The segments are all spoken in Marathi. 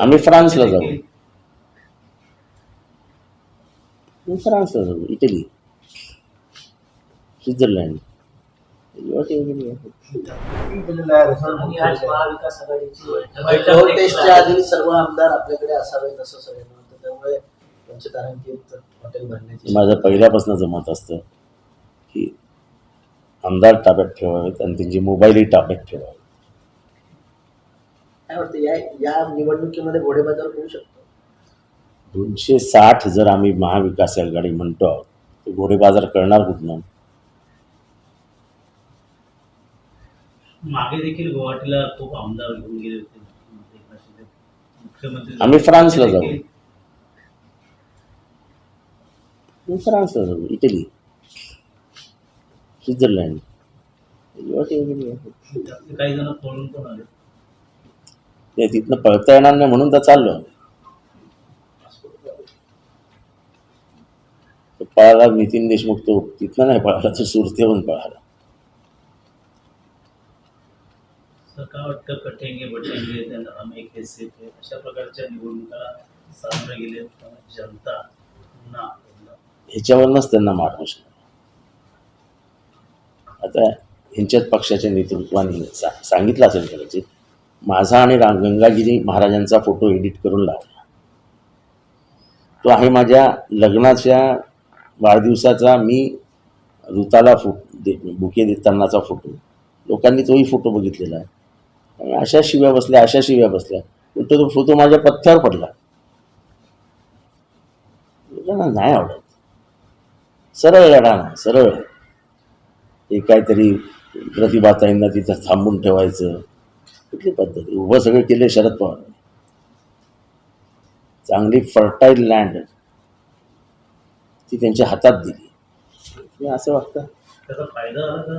आम्ही फ्रान्सला जाऊ. फ्रान्सला जाऊ इटली. स्वित्झर्लंड. टेस्टच्या आधी सर्व आमदार आपल्याकडे असावेत असं सगळं म्हणतात त्यामुळे त्यांचे तारांकित हॉटेल भरण्याची माझं पहिल्यापासूनच मत असतं की आमदार ताब्यात ठेवावेत आणि त्यांची मोबाईलही ताब्यात ठेवावे काय वाटतं या या निवडणुकीमध्ये घोडेबाजार होऊ शकतो? दोनशे साठ जर आम्ही महाविकास आघाडी म्हणतो आहोत तर घोडेबाजार करणार कुठनं? मागे देखील गुवाहाटीला खूप आमदार घेऊन गेले होते. एकनाथ शिंदे. मुख्यमंत्री आम्ही फ्रान्सला जाऊ. देखील. मी फ्रान्सला जाऊ इटली. स्वित्झर्लंड. त्यातले काही जण पळून पण आले. ते तिथनं पळता येणार नाही म्हणून तर चाललो पळाला नितीन देशमुख तो तिथनं नाही पळाला तो सुरतेहून पळाला. काय वाटतं? कटेंगे बटेंगे अशा प्रकारच्या सामोरे गेले जनता पुन्हा ह्याच्यावरूनच त्यांना मार आता ह्यांच्यात पक्षाच्या नेतृत्वाने सांगितलं असेल कदाचित माझा आणि रा गंगागिरी महाराजांचा फोटो एडिट करून लावला. तो आहे माझ्या लग्नाच्या वाढदिवसाचा मी ऋताला फो दे बुके देतानाचा फोटो. लोकांनी तोही फोटो बघितलेला आहे. अशा शिव्या बसल्या अशा शिव्या बसल्या. तो तो फोटो माझ्या पथ्यावर पडला. लोकांना नाही आवडत. सरळ लढा ना सरळ. हे काहीतरी प्रतिभाताईंना तिथं थांबून ठेवायचं. कुठली पद्धती? उभं सगळं केले शरद पवार. चांगली फर्टाईल लँड ती त्यांच्या हातात दिली. असं वाटतं त्याचा फायदा झाला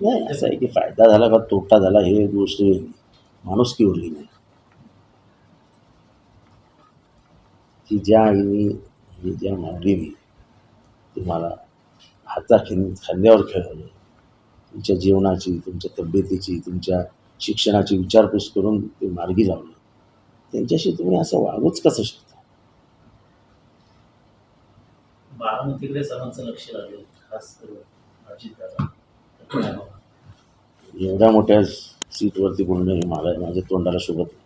नाही असं आहे की फायदा झाला का तोटा झाला हे गोष्ट वेगळी. माणूस की उरली नाही. की ज्या आईने आणि ज्या माऊलीने तुम्हाला हाता खिन खांद्यावर खेळवलं तुमच्या जीवनाची तुमच्या तब्येतीची तुमच्या शिक्षणाची विचारपूस करून ते मार्गी लावलं. त्यांच्याशी तुम्ही असं वागूच कसं शकता? बारामतीकडे सर्वांचं लक्ष लागेल खास करून अजित दादा. तर काय बघा. एवढ्या मोठ्या सीटवरती बोलणं हे मला माझ्या तोंडाला शोभत नाही.